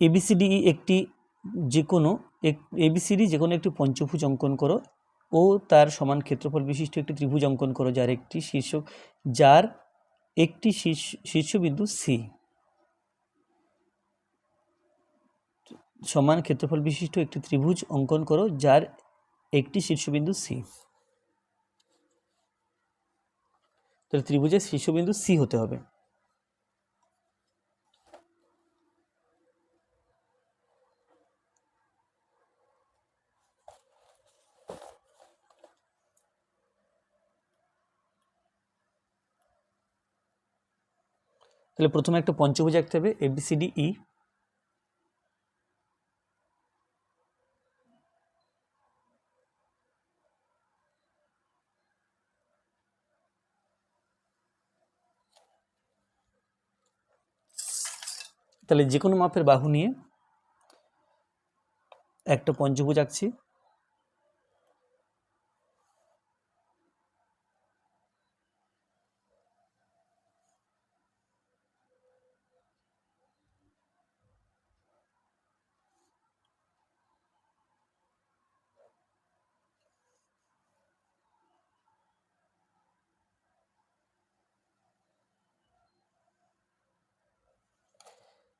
ABCD একটি যে কোনো এবিসিডি যে কোনো একটি পঞ্চভুজ অঙ্কন করো ও তার সমান ক্ষেত্রফল বিশিষ্ট একটি ত্রিভুজ অঙ্কন করো যার একটি শীর্ষ যার একটি শীর্ষ, শীর্ষবিন্দু সি সমান ক্ষেত্রফল বিশিষ্ট একটি ত্রিভুজ অঙ্কন করো যার একটি শীর্ষবিন্দু সি তাহলে ত্রিভুজের শীর্ষবিন্দু সি হতে হবে। তাহলে প্রথমে একটা পঞ্চভুজ আঁকতে হবে এবিসিডি ই তাহলে যে কোনো মাপের বাহু নিয়ে একটা পঞ্চভুজ আঁকছি।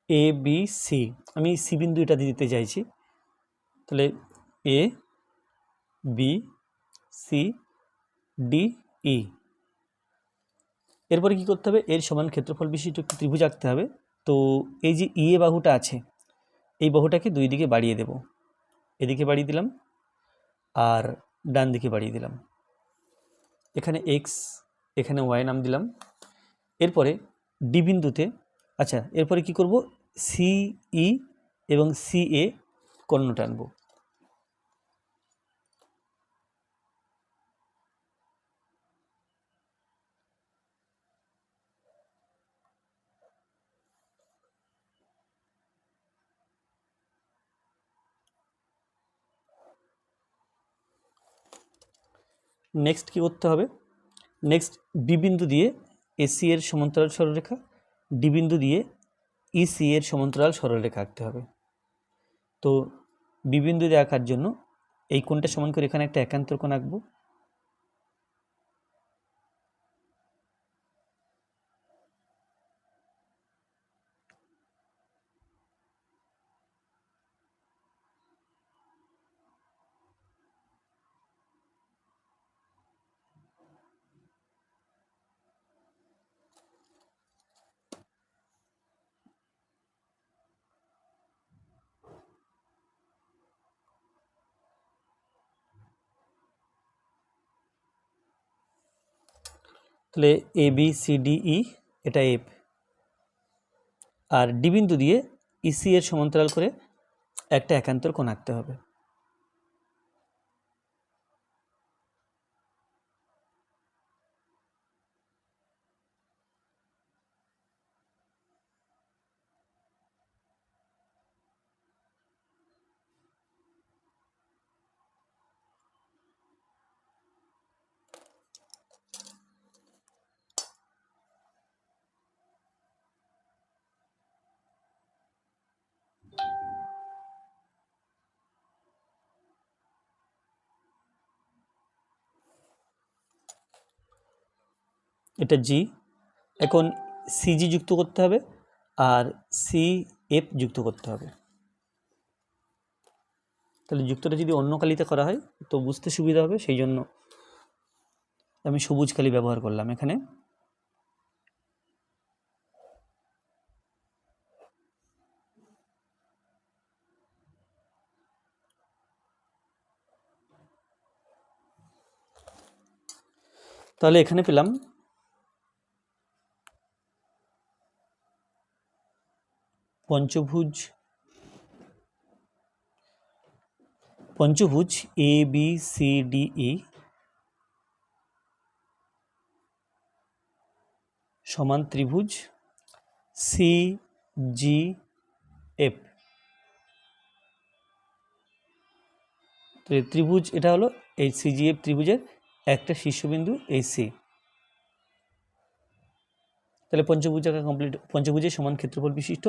এ বি সি আমি সি বিন্দু এটা দিতে চাইছি। তাহলে A B C D E এরপরে কি করতে হবে? এর সমান ক্ষেত্রফল বিশিষ্ট একটি ত্রিভুজ আঁকতে হবে। তো এই যে ই এ বাহুটা আছে, এই বাহুটাকে দুই দিকে বাড়িয়ে দেব। এদিকে বাড়িয়ে দিলাম আর ডান দিকে বাড়িয়ে দিলাম। এখানে এক্স এখানে ওয়াই নাম দিলাম। এরপরে ডি বিন্দুতে আচ্ছা এরপরে কি করব? সি ই এবং সি এ কর্ণ টানবো নেক্সট কি করতে হবে? নেক্সট বি বিন্দু দিয়ে এসি এর সমান্তরাল সরলরেখা ডি বিন্দু দিয়ে ইসি এর সমান্তরাল সরলরেখা আঁকতে হবে। তো বিবিন্দু দিয়ে আঁকার জন্য এই কোণটা সমান করে এখানে একটা একান্তর কোণ আঁকবো। তাহলে A B C D E এটা এফ আর ডি বিন্দু দিয়ে ইসি এর সমান্তরাল করে একটা একান্তর কোণ আঁকতে হবে। এটা জি এখন সিজি যুক্ত করতে হবে আর সি এফ যুক্ত করতে হবে। তাহলে যুক্তটা যদি অন্য কালিতে করা হয়, তো বুঝতে সুবিধা হবে, সেই জন্য আমি সবুজ কালি ব্যবহার করলাম এখানে। তাহলে এখানে পেলাম পঞ্চভুজ পঞ্চভুজ A B C D E সমান ত্রিভুজ সি জি এফ ত্রিভুজ এটা হলো এই সিজিএফ ত্রিভুজের একটা শীর্ষবিন্দু এই সি তাহলে পঞ্চভুজাকে কমপ্লিট পঞ্চভুজের সমান ক্ষেত্রফল বিশিষ্ট।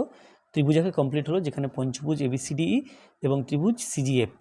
ত্রিভুজাকে কমপ্লিট হলো যেখানে পঞ্চভুজ এবিসিডিই E এবং ত্রিভুজ সিজিএফ